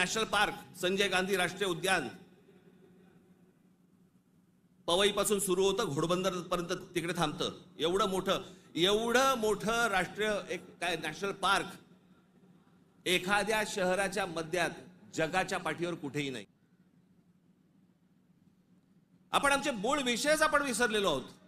National park Sanjay Gandhi राष्ट्रीय उद्यान. पवईपासून सुरू होतं घोडबंदर पर्यंत तिकडे थांबतं. एवढं मोठं एवढं मोठं राष्ट्रीय एक काय नॅशनल पार्क एखाद्या शहराच्या मध्यात जगाच्या पाठीवर कुठेही नाही. आपण आमचे मूळ विषयच आपण विसरलेलो आहोत.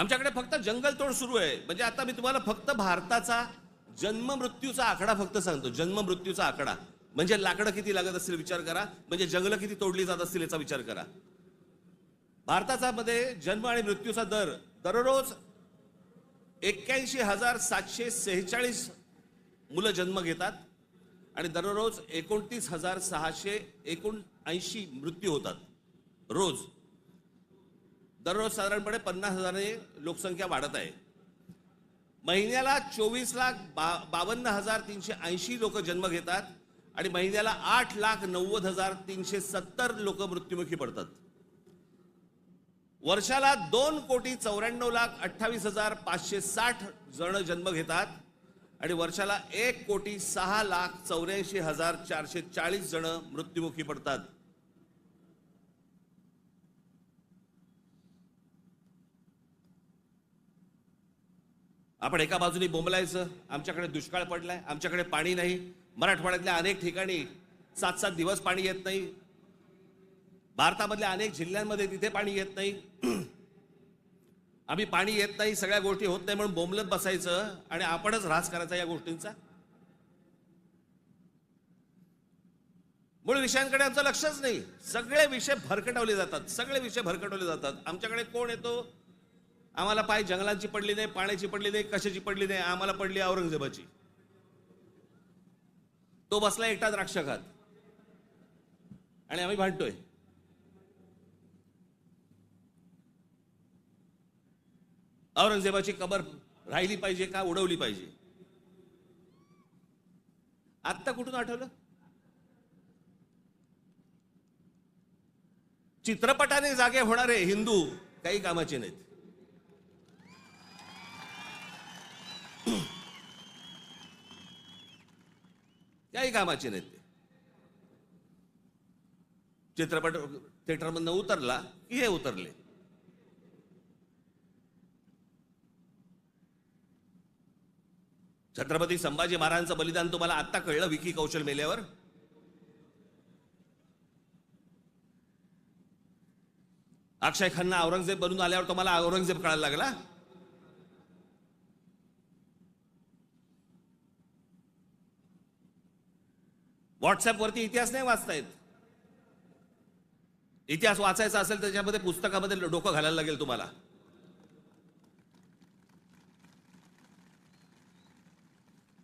आमच्याकडे फक्त जंगलतोड सुरू आहे. म्हणजे आता मी तुम्हाला फक्त भारताचा जन्म मृत्यूचा आकडा फक्त सांगतो. जन्म मृत्यूचा आकडा. म्हणजे लाकडं किती लागत असतील विचार करा. म्हणजे जंगलं किती तोडली जात असतील याचा विचार करा. भारताचा मध्ये जन्म आणि मृत्यूचा दर दररोज एक्क्याऐंशी हजार सातशे सेहेचाळीस मुलं जन्म घेतात आणि दररोज एकोणतीस हजार सहाशे एकोणऐंशी मृत्यू होतात रोज. दररोज साधारणपणे पन्नास हजाराने लोकसंख्या वाढत आहे. महिन्याला चोवीस लाख बा बावन्न हजार तीनशे ऐंशी लोक जन्म घेतात आणि महिन्याला आठ लाख नव्वद हजार तीनशे सत्तर लोक मृत्युमुखी पडतात. वर्षाला दोन कोटी चौऱ्याण्णव लाख अठ्ठावीस हजार पाचशे साठ जण जन्म घेतात आणि वर्षाला एक कोटी सहा लाख चौऱ्याऐंशी हजार चारशे चाळीस जण मृत्युमुखी पडतात. आपण एका बाजूने बोंबलायचं आमच्याकडे दुष्काळ पडलाय आमच्याकडे पाणी नाही. मराठवाड्यातल्या अनेक ठिकाणी सात सात दिवस पाणी येत नाही. भारतामधल्या अनेक जिल्ह्यांमध्ये तिथे पाणी येत नाही. आम्ही पाणी येत नाही सगळ्या गोष्टी होत नाही म्हणून बोंबलत बसायचं आणि आपणच ऱ्हास करायचा या गोष्टींचा. मूळ विषयांकडे आमचं लक्षच नाही. सगळे विषय भरकटवले जातात सगळे विषय भरकटवले जातात. आमच्याकडे कोण येतो? आम्हाला पाय जंगलांची पडली नाही पाण्याची पडली नाही कशाची पडली नाही आम्हाला पडली औरंगजेबाची. तो बसला एकटा द्राक्ष खात आणि आम्ही भांडतोय. औरंगजेबाची कबर राहिली पाहिजे का उडवली पाहिजे? आत्ता कुठून आठवलं? चित्रपटाने जागे होणारे हिंदू काही कामाचे नाहीत. त्याही कामाचे नाहीत ते. चित्रपट थिएटरमधनं उतरला की हे उतरले. छत्रपती संभाजी महाराजांचं बलिदान तुम्हाला आत्ता कळलं विकी कौशल मेल्यावर? अक्षय खन्ना औरंगजेब बनून आल्यावर तुम्हाला औरंगजेब कळायला लागला? व्हॉट्सअपवरती इतिहास नाही वाचतायत. इतिहास वाचायचा असेल त्याच्यामध्ये पुस्तकामध्ये डोकं घालायला लागेल तुम्हाला.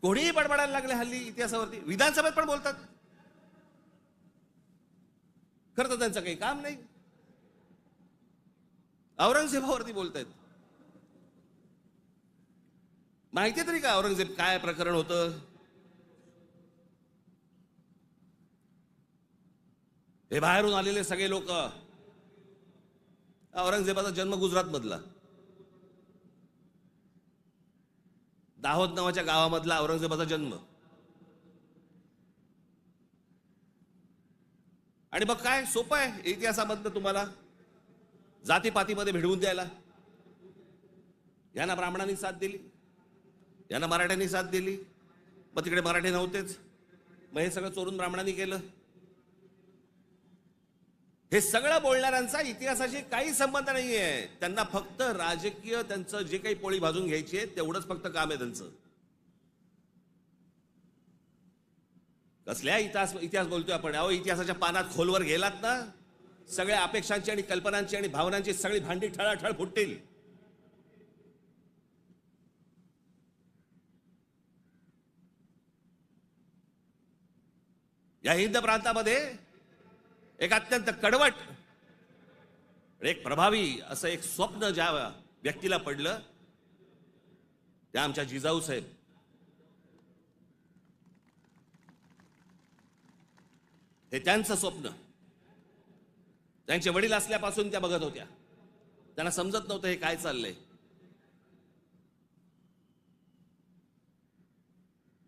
कोणीही बडबडायला लागले हल्ली इतिहासावरती. विधानसभेत पण बोलतात. खरं तर त्यांचं काही काम नाही. औरंगजेबावरती बोलतायत. माहिती तरी का औरंगजेब काय प्रकरण होतं? हे बाहेरून आलेले सगळे लोक. औरंगजेबाचा जन्म गुजरात मधला. दाहोद नावाच्या गावामधला औरंगजेबाचा जन्म. आणि मग काय? सोपं आहे इतिहासामधनं तुम्हाला. जातीपातीमध्ये भिडवून द्यायला. यांना ब्राह्मणांनी साथ दिली. यांना मराठ्यांनी साथ दिली. मग तिकडे मराठी नव्हतेच. मग हे सगळं चोरून ब्राह्मणांनी केलं. हे सगळं बोलणाऱ्यांचा इतिहासाशी काही संबंध नाहीये. त्यांना फक्त राजकीय त्यांचं जे काही पोळी भाजून घ्यायची आहे तेवढंच फक्त काम आहे त्यांचं. कसल्या इतिहास इतिहास बोलतोय आपण? अहो इतिहासाच्या पानात खोलवर गेलात ना? सगळ्या अपेक्षांची आणि कल्पनांची आणि भावनांची सगळी भांडी ठळाठळ फुटतील. या हिंद प्रांतामध्ये एक अत्यंत कडवट एक प्रभावी असं एक स्वप्न ज्या व्यक्तीला पडलं त्या आमच्या जिजाऊ साहेब. हे त्यांचं स्वप्न. त्यांचे वडील असल्यापासून त्या बघत होत्या. त्यांना समजत नव्हतं हे काय चाललंय.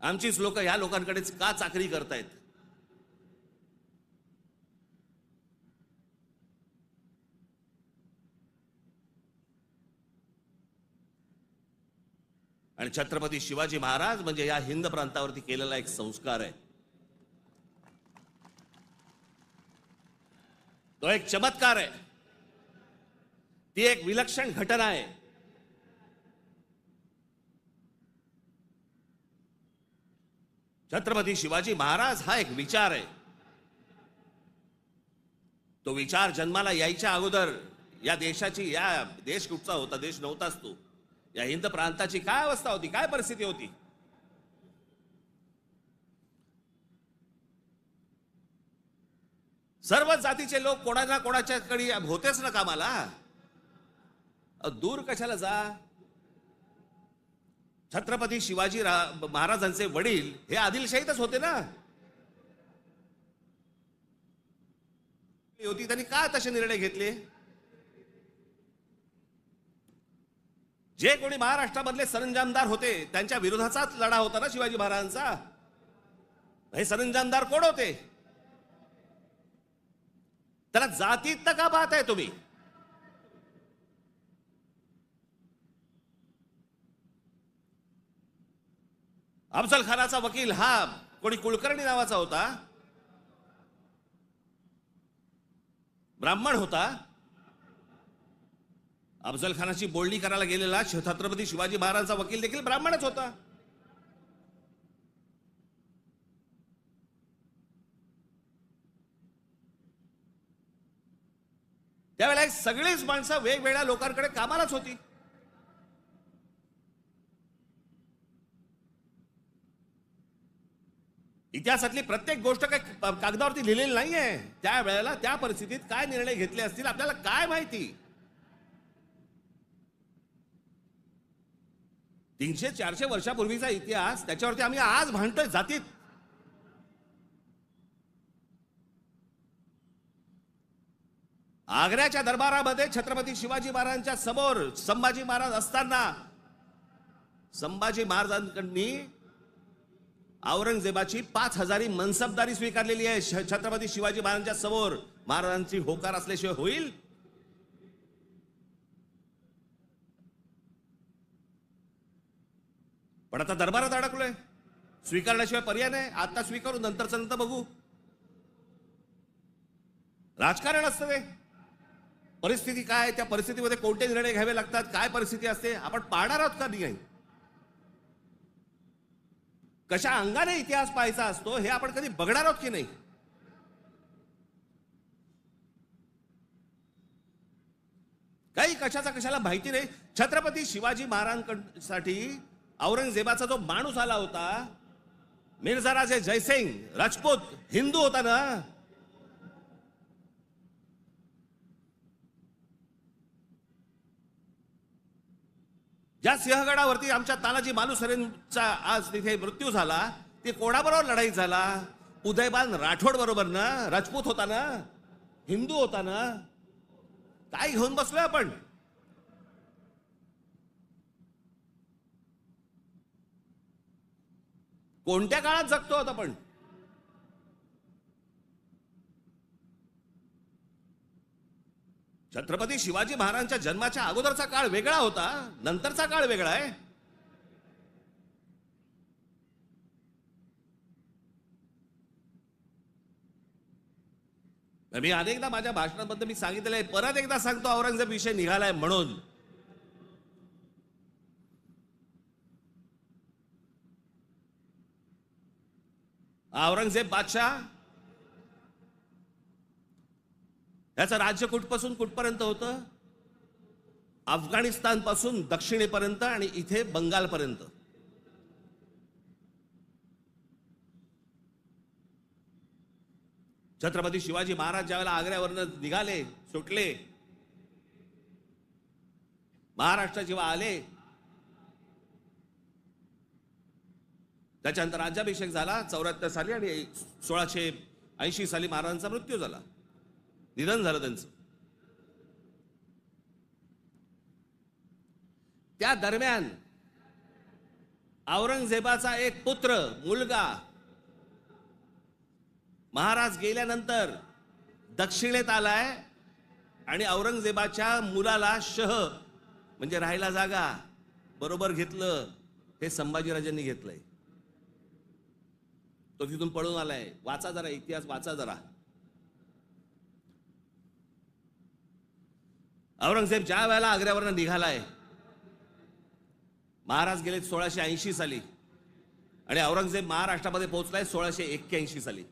आमचीच लोक ह्या लोकांकडेच का चाकरी करतायत? आणि छत्रपती शिवाजी महाराज म्हणजे या हिंद प्रांतावरती केलेला एक संस्कार आहे. तो एक चमत्कार आहे. ती एक विलक्षण घटना आहे. छत्रपती शिवाजी महाराज हा एक विचार आहे. तो विचार जन्माला यायच्या अगोदर या देशाची या देश कुठचा होता देश नव्हताच तो. या हिंद प्रांताची काय अवस्था होती? काय परिस्थिती होती? सर्व जातीचे लोक कोणाला कोणाच्याकडे होतेच ना कामाला? दूर कशाला जा? छत्रपती शिवाजी रा- महाराजांचे वडील हे आदिलशाहीतच होते ना? होती त्यांनी का तसे निर्णय घेतले? जे कोणी महाराष्ट्रामधले सरंजामदार होते त्यांच्या विरोधाचाच लढा होता ना शिवाजी महाराजांचा? हे सरंजामदार कोण होते? त्याला जातीत का पाहताय तुम्ही? अफजल खानाचा वकील हा कोणी कुलकर्णी नावाचा होता? ब्राह्मण होता? अफजल खानाची बोलणी करायला गेलेला छत्रपती शिवाजी महाराजांचा वकील देखील ब्राह्मणच होता. त्यावेळेला सगळीच माणसं वेगवेगळ्या लोकांकडे कामालाच होती. इतिहासातली प्रत्येक गोष्ट काही कागदावरती लिहिलेली नाहीये. त्या वेळेला त्या परिस्थितीत काय निर्णय घेतले असतील आपल्याला काय माहिती? तीनशे चारशे वर्षापूर्वीचा इतिहास त्याच्यावरती आम्ही आज भांडतोय जातीत. आग्र्याच्या दरबारामध्ये छत्रपती शिवाजी महाराजांच्या समोर संभाजी महाराज असताना संभाजी महाराजांकडनी औरंगजेबाची पाच हजारी मनसबदारी स्वीकारलेली आहे. छत्रपती शिवाजी महाराजांच्या समोर महाराजांची होकार असल्याशिवाय होईल. पण आता दरबारात अडकलोय. स्वीकारण्याशिवाय पर्याय नाही. आता स्वीकारू नंतरचं नंतर बघू. राजकारण असतं ते. परिस्थिती काय त्या परिस्थितीमध्ये कोणते निर्णय घ्यावे लागतात? काय परिस्थिती असते? आपण पाहणार आहोत का नाही? कशा अंगाने इतिहास पाहायचा असतो हे आपण कधी बघणार आहोत की नाही? काही कशाचा कशाला माहिती नाही. छत्रपती शिवाजी महाराजांसाठी औरंगजेबाचा जो माणूस आला होता मिर्झा राजे जयसिंग राजपूत हिंदू होता ना? ज्या सिंहगडावरती आमच्या तानाजी मालुसरेंचा आज तिथे मृत्यू झाला ते कोणाबरोबर लढाई झाला? उदयबान राठोड बरोबर ना? राजपूत होता ना? हिंदू होता ना? काय घेऊन बसलोय आपण? कोणत्या काळात जगतो आता आपण? छत्रपती शिवाजी महाराजांच्या जन्माच्या अगोदरचा काळ वेगळा होता नंतरचा काळ वेगळा आहे. मी अनेकदा माझ्या भाषणाबद्दल मी सांगितलेलं आहे परत एकदा सांगतो औरंगजेब विषय निघालाय म्हणून. औरंगजेब बादशाह? याचं राज्य कुठपासून कुठपर्यंत होतं? अफगाणिस्तानपासून दक्षिणेपर्यंत आणि इथे बंगालपर्यंत. छत्रपती शिवाजी महाराज ज्यावेळेला आग्र्यावरनं निघाले सुटले महाराष्ट्र जेव्हा आले त्याच्यानंतर राज्याभिषेक झाला चौऱ्याहत्तर साली आणि सोळाशे ऐंशी साली महाराजांचा मृत्यू झाला. निधन झालं त्यांचं. त्या दरम्यान औरंगजेबाचा एक पुत्र मुलगा महाराज गेल्यानंतर दक्षिणेत आलाय आणि औरंगजेबाच्या मुलाला शह म्हणजे राहायला जागा बरोबर घेतलं हे संभाजीराजांनी घेतलंय. तो तिथून पळून आलाय. वाचा जरा इतिहास वाचा जरा. औरंगजेब ज्या वेळेला आग्र्यावरनं निघालाय महाराज गेले सोळाशे ऐंशी साली. आणि औरंगजेब महाराष्ट्रामध्ये पोहोचलाय सोळाशे एक्क्याऐंशी साली.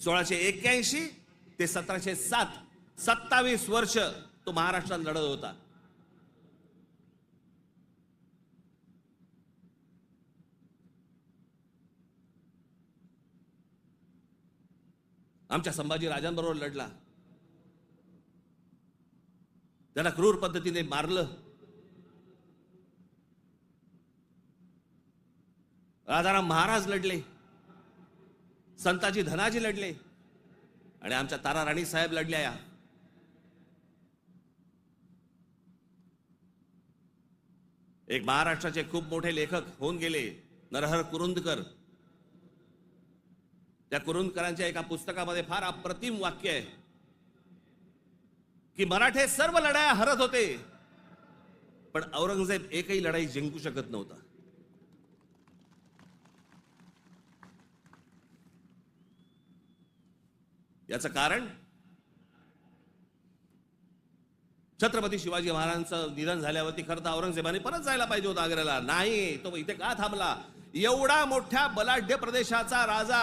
सोळाशे एक्क्याऐंशी ते सतराशे सात सत्तावीस वर्ष तो महाराष्ट्रात लढत होता. आमच्या संभाजी राजांबरोबर लढला. त्याला क्रूर पद्धतीने मारलं. राजाराम महाराज लढले. संताजी धनाजी लढले. आणि आमच्या तारा राणी साहेब लढल्या या. एक महाराष्ट्राचे खूप मोठे लेखक होऊन गेले. नरहर कुरुंदकर. त्या कुरुंदकरांच्या एका पुस्तकामध्ये फार अप्रतिम वाक्य आहे की मराठे सर्व लढाया हरत होते पण औरंगजेब एकही लढाई जिंकू शकत नव्हता. याचं कारण? छत्रपती शिवाजी महाराजांचं निधन झाल्यावरती खरं तर औरंगजेबाने परत जायला पाहिजे होता आग्र्याला. नाही तो इथे का थांबला? एवढा मोठ्या बलाढ्य प्रदेशाचा राजा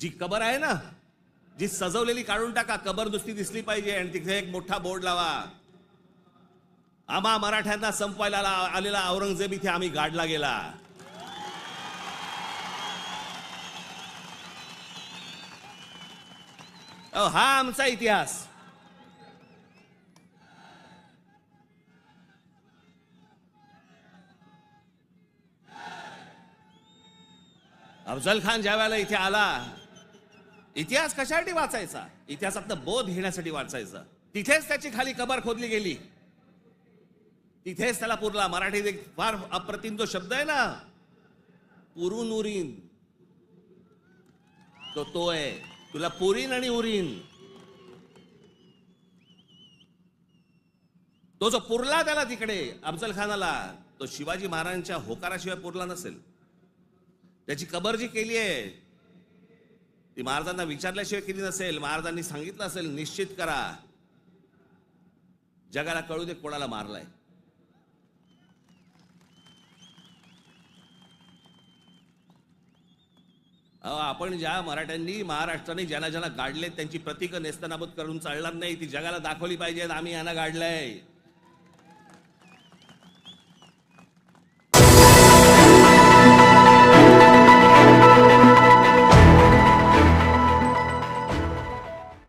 जी कबर आहे ना जी सजवलेली काढून टाका कबर नुसती दिसली पाहिजे आणि तिथे एक मोठा बोर्ड लावा. आम्हा मराठ्यांना संपवायला आलेला औरंगजेब इथे आम्ही गाडला गेला. अहो, हा आमचा इतिहास. अफजल खान ज्या वेळेला इथे आला इतिहास कशासाठी वाचायचा? इतिहासातनं बोध घेण्यासाठी वाचायचा. तिथेच त्याची खाली कबर खोदली गेली. तिथेच त्याला पुरला. मराठीत एक फार अप्रतिम जो शब्द आहे ना पुरून उरीन तो तो आहे. तुला पुरीन आणि उरीन. तो जो पुरला त्याला तिकडे अफजल खानाला तो शिवाजी महाराजांच्या होकाराशिवाय पुरला नसेल. त्याची कबर जी केली आहे ती महाराजांना विचारल्याशिवाय केली नसेल महाराजांनी सांगितलं असेल निश्चित करा. जगाला कळू दे कोणाला मारलाय. अहो, आपण ज्या मराठ्यांनी महाराष्ट्राने ज्यांना ज्यांना गाडले त्यांची प्रतीक नेस्तनाबूत करून चालणार नाही ती जगाला दाखवली पाहिजेत आम्ही यांना गाडलंय.